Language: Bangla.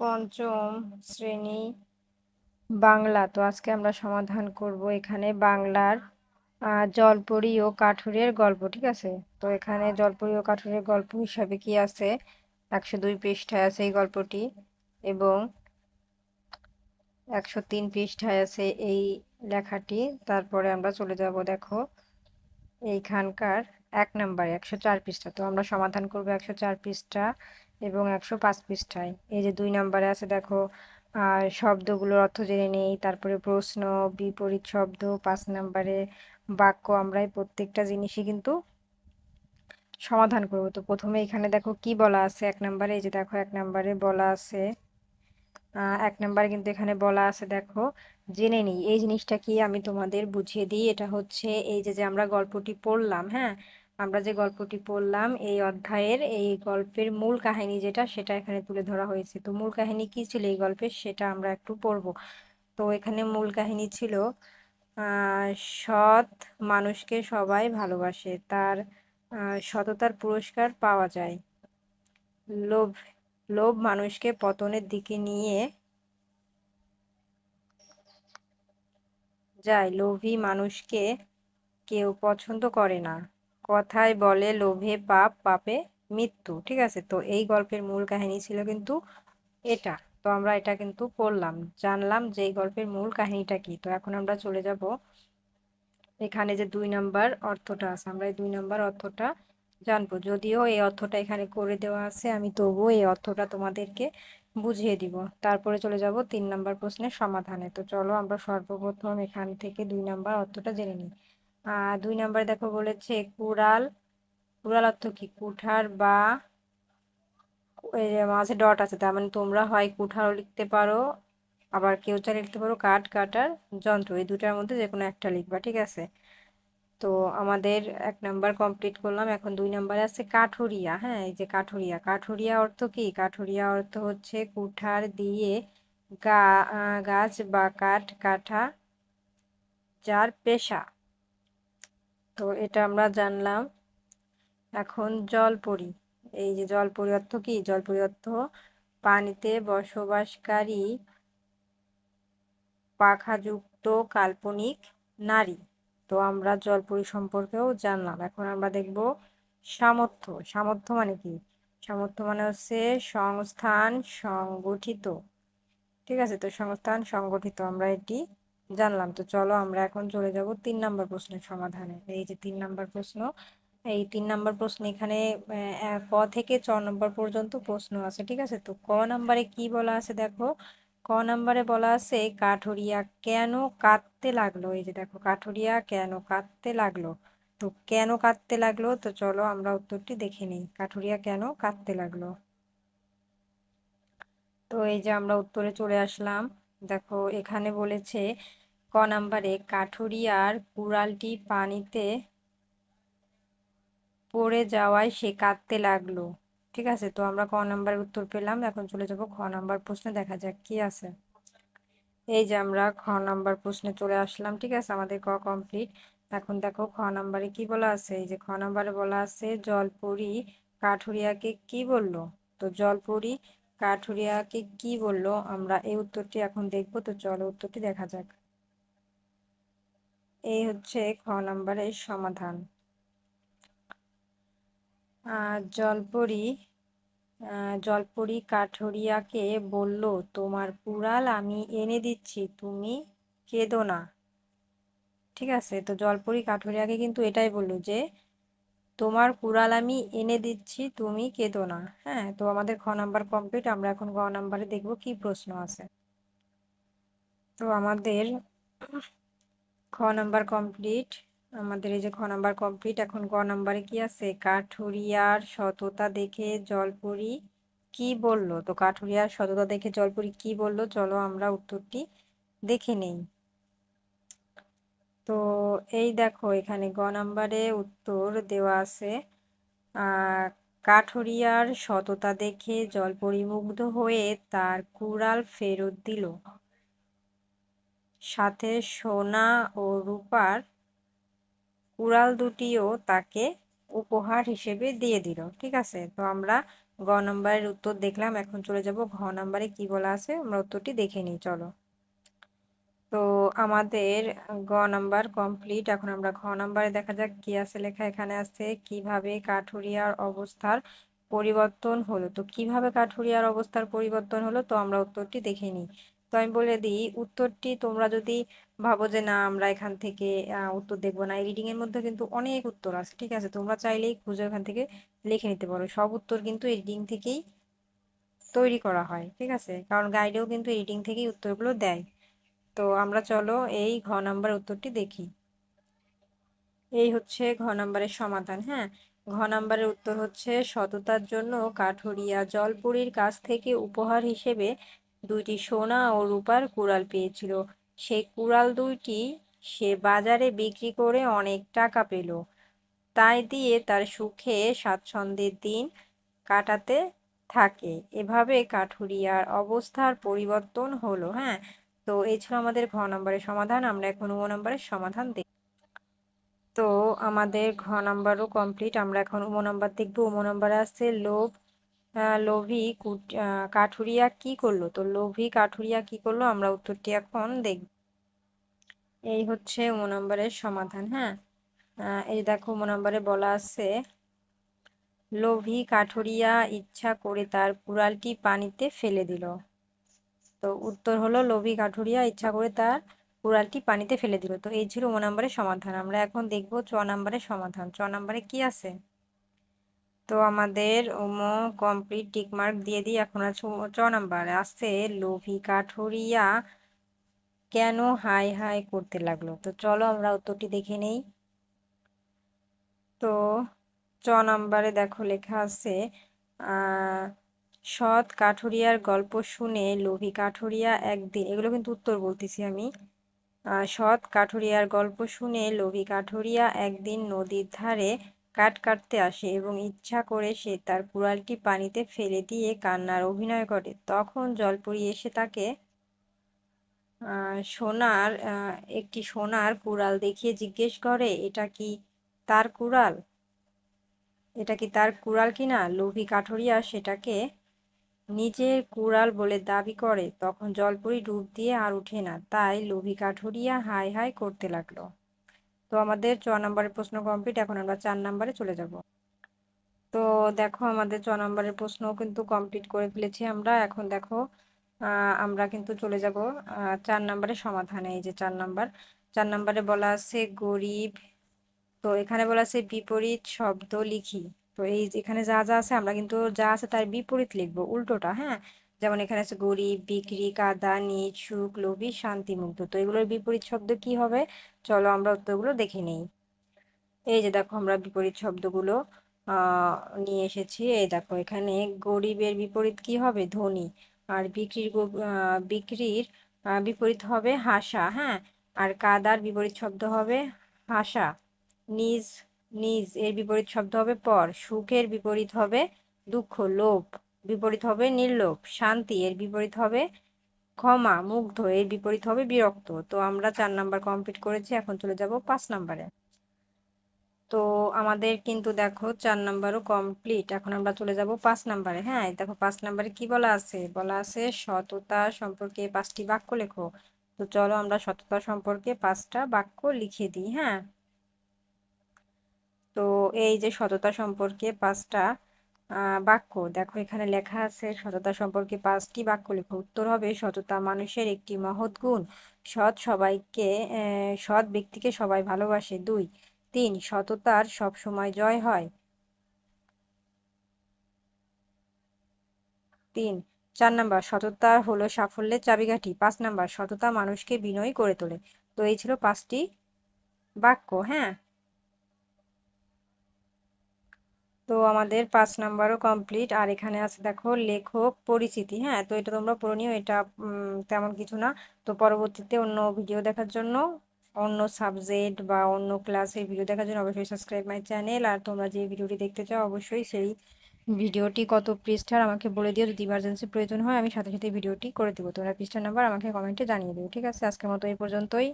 পঞ্চম শ্রেণি বাংলা। তো আজকে আমরা সমাধান করব এখানে বাংলার জলপরি ও কাঠুরের গল্প, ঠিক আছে? তো এখানে জলপরি ও কাঠুরের গল্প হিসাবে কি আছে? একশো দুই পৃষ্ঠায় আছে এই গল্পটি এবং একশো তিন পৃষ্ঠায় আছে এই লেখাটি। তারপরে আমরা চলে যাব, দেখো, এইখানকার এক নম্বরে, একশো চার পৃষ্ঠা। তো আমরা সমাধান করব একশো চার পৃষ্ঠা। এবং একশো পাঁচ পৃষ্ঠায়। এই যে দুই নম্বরে আছে, দেখো, আর শব্দগুলোর অর্থ জেনে নেই, তারপরে প্রশ্ন, বিপরীত শব্দ, পাঁচ নম্বরে বাক্য আমরা প্রত্যেকটা জিনিসই কিন্তু সমাধান করব। তো প্রথমে এখানে দেখো কি বলা আছে এক নম্বরে, এই যে দেখো এক নম্বরে বলা আছে এক নম্বরে কিন্তু এখানে বলা আছে, দেখো, জেনে নিই। এই জিনিসটা কি আমি তোমাদের বুঝিয়ে দিই? এটা হচ্ছে এই যে যে আমরা গল্পটি পড়লাম হ্যাঁ? আমরা যে গল্পটি পড়লাম, এই অধ্যায়ের, এই গল্পের মূল কাহিনী যেটা, সেটা এখানে তুলে ধরা হয়েছে। তো মূল কাহিনী কি ছিল এই গল্পের সেটা আমরা একটু পড়ব। তো এখানে মূল কাহিনী ছিল সৎ মানুষকে সবাই ভালোবাসে, তার সততার পুরস্কার পাওয়া যায়। লোভ লোভ মানুষকে পতনের দিকে নিয়ে যায়। লোভী মানুষকে কেউ পছন্দ করে না। কথায় বলে, লোভে পাপ, পাপে মৃত্যু। ঠিক আছে? তো এই গল্পের মূল কাহিনী ছিল কিন্তু এটা। তো আমরা এটা কিন্তু পড়লাম, জানলাম যে এই গল্পের মূল কাহিনীটা কি। তো এখন আমরা চলে যাব এখানে যে দুই নাম্বার অর্থটা আছে। আমরা এই দুই নাম্বার অর্থটা জানব। যদিও এই অর্থটা এখানে করে দেওয়া আছে, আমি তবুও এই অর্থটা তোমাদেরকে বুঝিয়ে দিব। তারপরে চলে যাব তিন নাম্বার প্রশ্নের সমাধানে। তো চলো আমরা সর্বপ্রথম এখান থেকে দুই নাম্বার অর্থটা জেনে নিই। দুই নাম্বার দেখো বলেছে কুড়াল। কুড়াল অর্থ কি? কুঠার বা মাঝে ডট আছে, তার মানে তোমরা হয় কুঠারও লিখতে পারো, আবার কেউ চাইলে লিখতে পারো কাঠ, কাটার যন্ত্র। এই দুটার মধ্যে যে কোনো একটা লিখবা, ঠিক আছে? তো আমাদের এক নাম্বার কমপ্লিট করলাম। এখন দুই নাম্বারে আছে কাঠুরিয়া হ্যাঁ এই যে কাঠুরিয়া। কাঠুরিয়া অর্থ কি? কাঠুরিয়া অর্থ হচ্ছে কুঠার দিয়ে গা গাছ বা কাঠ কাটা যার পেশা। তো এটা আমরা জানলাম। এখন জলপরি এই যে জলপরি অর্থ কি? জলপরি অর্থ পানিতে বসবাসকারী পাখাযুক্ত কাল্পনিক নারী। তো আমরা জলপরি সম্পর্কেও জানলাম। এখন আমরা দেখব সামর্থ্য। সামর্থ্য মানে কি? সামর্থ্য মানে হচ্ছে সংস্থান সংগঠিত। ঠিক আছে? তো সংস্থান সংগঠিত। আমরা এটি জানলাম তো চলো আমরা এখন চলে যাব তিন নাম্বার প্রশ্নের সমাধানে। এই যে তিন নাম্বার প্রশ্ন, এই তিন নাম্বার প্রশ্ন এখানে ক থেকে চ নম্বর পর্যন্ত প্রশ্ন আছে, ঠিক আছে? তো ক নাম্বারে কি বলা আছে দেখো? ক নাম্বারে বলা আছে, কাঠুরিয়া কেন কাঁদতে লাগল? এই যে দেখো, কাঠুরিয়া কেন কাঁদতে লাগল? তো কেন কাঁদতে লাগল? তো চলো আমরা উত্তরটি দেখে নিই, কাঠুরিয়া কেন কাঁদতে লাগল? তো এই যে আমরা উত্তরে চলে আসলাম। দেখো এখানে বলেছে ক নাম্বারে কাঠুরিয়ার কুড়ালটি পানিতে পড়ে যাওয়ায় সে কাঁদতে লাগল। ঠিক আছে, তো আমরা ক নাম্বারের উত্তর পেলাম। এখন চলে যাব খ নাম্বার প্রশ্নে, দেখা যাক কি আছে। এই যে আমরা খ নাম্বার প্রশ্নে চলে আসলাম, ঠিক আছে? আমাদের ক কমপ্লিট। এখন দেখো খ নাম্বারে কি বলা আছে? এই যে খ নাম্বারে বলা আছে, জলপরি কাঠুরিয়াকে কি বলল? তো জলপরি কাঠুরিয়াকে কি বলল? আমরা এই উত্তরটি এখন দেখব। তো চলো উত্তরটি দেখা যাক। এই হচ্ছে খ নাম্বারের সমাধান। জলপরি জলপরি কাঠুরিয়াকে বলল, তোমার কুড়াল আমি এনে দিচ্ছি, তুমি কেঁদো না। ঠিক আছে? তো জলপরি কাঠুরিয়াকে কিন্তু এটাই বলল যে, তোমার কুড়াল আমি এনে দিচ্ছি, তুমি কেঁদো না। হ্যাঁ তো আমাদের খ নাম্বার কমপ্লিট আমরা এখন গ নাম্বারে দেখব কি প্রশ্ন আছে। তো আমাদের খ নাম্বার কমপ্লিট। আমাদের এই যে খ নাম্বার কমপ্লিট, এখন গ নাম্বারে কি আছে? কাঠুরিয়ার সততা দেখে জলপুরি কি বলল? তো কাঠুরিয়ার সততা দেখে জলপুরি কি বলল? চলো আমরা উত্তরটি দেখে নেই। তো এই দেখো, এখানে গ নাম্বারে উত্তর দেওয়া আছে। কাঠুরিয়ার সততা দেখে জলপরি মুগ্ধ হয়ে তার কুড়াল ফেরত দিল। সাথে সোনা ও রূপার কুড়াল দুটিও তাকে উপহার হিসেবে দিয়ে দিল, ঠিক আছে? তো আমরা গ নম্বরের উত্তর দেখলাম, এখন চলে যাব ঘ নাম্বারে কি বলা আছে, আমরা উত্তরটি দেখে নিই, চলো। তো আমাদের গ নাম্বার কমপ্লিট, এখন আমরা ঘ নাম্বারে দেখা যাক কি আছে, লেখা এখানে আছে, কীভাবে কাঠুরিয়ার অবস্থার পরিবর্তন হলো। তো কীভাবে কাঠুরিয়ার অবস্থার পরিবর্তন হলো, তো আমরা উত্তরটি দেখে নিই। তো আমি বলে দিই, উত্তরটি তোমরা যদি ভাবো যে না, আমরা এখান থেকে উত্তর দেখব না। রিডিং এর মধ্যে কিন্তু অনেক উত্তর আছে, ঠিক আছে? তোমরা চাইলেই খুঁজে ওখান থেকে লিখে নিতে পারো। সব উত্তর কিন্তু রিডিং থেকেই তৈরি করা হয়, ঠিক আছে? কারণ গাইডেও কিন্তু রিডিং থেকেই উত্তরগুলো দেয়। তো আমরা চলো এই ঘ নাম্বার উত্তরটি দেখি। এই হচ্ছে ঘ নাম্বারের সমাধান হ্যাঁ? ঘ নাম্বারের উত্তর হচ্ছে সততার জন্য কাঠুরিয়া জলপুরীর কাছ থেকে উপহার হিসেবে দুইটি সোনা ও রূপার কুড়াল পেয়েছিল। সেই কুড়াল দুইটি সে বাজারে বিক্রি করে অনেক টাকা পেল। তাই দিয়ে তার সুখে স্বাচ্ছন্দ্যের দিন কাটাতে থাকে। এভাবে কাঠুরিয়ার অবস্থার পরিবর্তন হলো হ্যাঁ? তো এই ছিল আমাদের ঘ নম্বরের সমাধান। আমরা এখন ও নম্বরের সমাধান দেখব তো আমাদের ঘ নাম্বারও কমপ্লিট আমরা এখন উম নাম্বার দেখব। উম নাম্বারে আছে লোভ লোভী কাঠুরিয়া কি করল? তো লোভী কাঠুরিয়া কি করল? আমরা উত্তরটি এখন দেখব। এই হচ্ছে উম নম্বরের সমাধান হ্যাঁ? এই দেখো উম নম্বরে বলা আছে, লোভী কাঠুরিয়া ইচ্ছা করে তার কুড়ালটি পানিতে ফেলে দিল। তো উত্তর হলো, লোভী কাঠুরিয়া ইচ্ছা করে তার কুড়ালটি পানিতে ফেলে দিল। তো এই ছিল ও নম্বরের সমাধান। আমরা এখন দেখব চ নম্বরের সমাধান। চ নম্বরে কি আছে? তো আমাদের ওমো কমপ্লিট টিক মার্ক দিয়ে দিই, এখন আছে চ নাম্বার। আছে লোভী কাঠুরিয়া কেন হাই হাই করতে লাগল? তো চলো আমরা উত্তরটি দেখে নেই। তো চ নাম্বারে দেখো লেখা আছে সৎ কাঠুরিয়ার গল্প শুনে লোভী কাঠুরিয়া একদিন, এগুলো কিন্তু উত্তর বলতেছি আমি সৎ কাঠুরিয়ার গল্প শুনে লোভী কাঠুরিয়া একদিন নদীর ধারে কাঠ কাটতে আসে এবং ইচ্ছা করে সে তার কুড়ালটি পানিতে ফেলে দিয়ে কান্নার অভিনয় করে। তখন জলপরি এসে তাকে সোনার একটি সোনার কুড়াল দেখিয়ে জিজ্ঞেস করে, এটা কি তার কুড়াল? এটা কি তার কুড়াল কিনা? লোভী কাঠুরিয়া সেটাকে নিজের কুড়াল বলে দাবি করে। তখন জলপরি ডুব দিয়ে আর উঠে না। তাই লোভী কাঠুরিয়া হাই হাই করতে লাগল। তো আমাদের ছ নম্বরের প্রশ্ন কমপ্লিট এখন আমরা চার নম্বরে চলে যাব। তো দেখো আমাদের ছ নম্বরের প্রশ্ন কিন্তু কমপ্লিট করে ফেলেছি আমরা। এখন দেখো আমরা কিন্তু চলে যাব চার নম্বরের সমাধানে। এই যে চার নম্বর, চার নম্বরে বলা আছে গরিব, তো এখানে বলা আছে বিপরীত শব্দ লিখি। তো এই এখানে যা যা আছে, আমরা কিন্তু যা আছে তার বিপরীত লিখব, উল্টোটা হ্যাঁ? যেমন এখানে আছে গরিব বিক্রি, কাদা, নিজ, সুখ, লোভী শান্তিমুগ্ধ তো এগুলোর বিপরীত শব্দ কি হবে? চলো আমরা উত্তরগুলো দেখে নেই। এই যে দেখো আমরা বিপরীত শব্দগুলো নিয়ে এসেছি। এই দেখো এখানে গরিবের বিপরীত কি হবে? ধনী। আর বিক্রির বিক্রির বিপরীত হবে হাসা হ্যাঁ? আর কাদার বিপরীত শব্দ হবে হাসা। নিজ নিজ এর বিপরীত শব্দ হবে পর। সুখের বিপরীত হবে দুঃখ, লোভ। বিপরীত হবে নির্লোভ, শান্তি, এর বিপরীত হবে ক্ষমা, মুগ্ধ, এর বিপরীত হবে বিরক্ত। তো আমরা চার নাম্বার কমপ্লিট করেছি, এখন চলে যাব পাঁচ নাম্বারে। তো আমাদের কিন্তু দেখো চার নাম্বারও কমপ্লিট এখন আমরা চলে যাব পাঁচ নাম্বারে। হ্যাঁ দেখো পাঁচ নাম্বারে কি বলা আছে? বলা আছে সততা সম্পর্কে পাঁচটি বাক্য লেখো। তো চলো আমরা সততা সম্পর্কে পাঁচটা বাক্য লিখে দিই হ্যাঁ? তো এই যে সততা সম্পর্কে পাঁচটা বাক্য। দেখো, এখানে লেখা আছে, সততা সম্পর্কে পাঁচটি বাক্য লেখো। উত্তর হবে, সততা মানুষের একটি মহৎ গুণ। সৎ সবাইকে সৎ ব্যক্তিকে সবাই ভালোবাসে। দুই। তিন, সততার সব সময় জয় হয়। তিন, চার নাম্বার, সততা হলো সাফল্যের চাবিকাঠি। পাঁচ নাম্বার, সততা মানুষকে বিনয়ী করে তোলে। তো এই ছিল পাঁচটি বাক্য হ্যাঁ? তো আমাদের পাঁচ নাম্বারও কমপ্লিট। আর এখানে আছে দেখো লেখক পরিচিতি হ্যাঁ? তো এটা তোমরা পড়ে নিও, এটা তেমন কিছু না। তো পরবর্তীতে অন্য ভিডিও দেখার জন্য, অন্য সাবজেক্ট বা অন্য ক্লাসের ভিডিও দেখার জন্য অবশ্যই সাবস্ক্রাইব মাই চ্যানেল আর তোমরা যে ভিডিওটি দেখতে চাও, অবশ্যই সেই ভিডিওটি কত পৃষ্ঠার আমাকে বলে দিও। যদি ইমার্জেন্সি প্রয়োজন হয়, আমি সাথে সাথে ভিডিওটি করে দেবো। তোমরা পৃষ্ঠার নাম্বার আমাকে কমেন্টে জানিয়ে দিও, ঠিক আছে? আজকের মতো এই পর্যন্তই।